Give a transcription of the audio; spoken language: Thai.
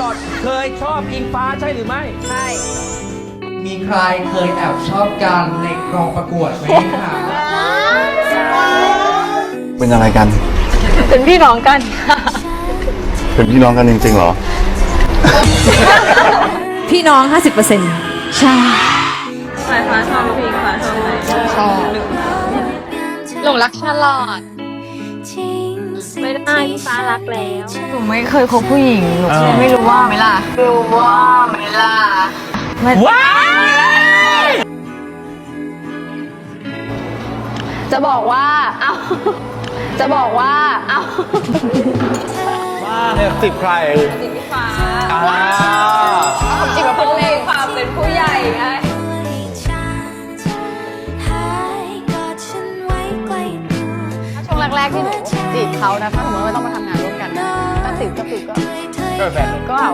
ลอตเคยชอบอิงฟ้าใช่หรือไม่ ใช่ มีใครเคยแอบชอบกันในกองประกวดไหมคะเป็นอะไรกัน เป็นพี่น้องกัน เป็นพี่น้องกันจริงๆเหรอ พี่น้อง 50%ใช่สายฟ้าชอบพี่ฟ้าชอบไหมชอบหลงรักชาลอด ไม่ได้พี่ฟ้ารักแล้วหนูไม่เคยคบผู้หญิงหนูไม่รู้ว่าไหมล่ะรู้ว่าไหมล่ะว้ายจะบอกว่า เอ้า จะบอกว่า เอ้าบ้าเนี่ยติดใครติดพี่ฟ้า แรกๆที่หนูจีบเขานะถ้าสมมติว่าต้องมาทำงานร่วมกันนะก็ติดก็ติดก็ก็แฟนก็เอา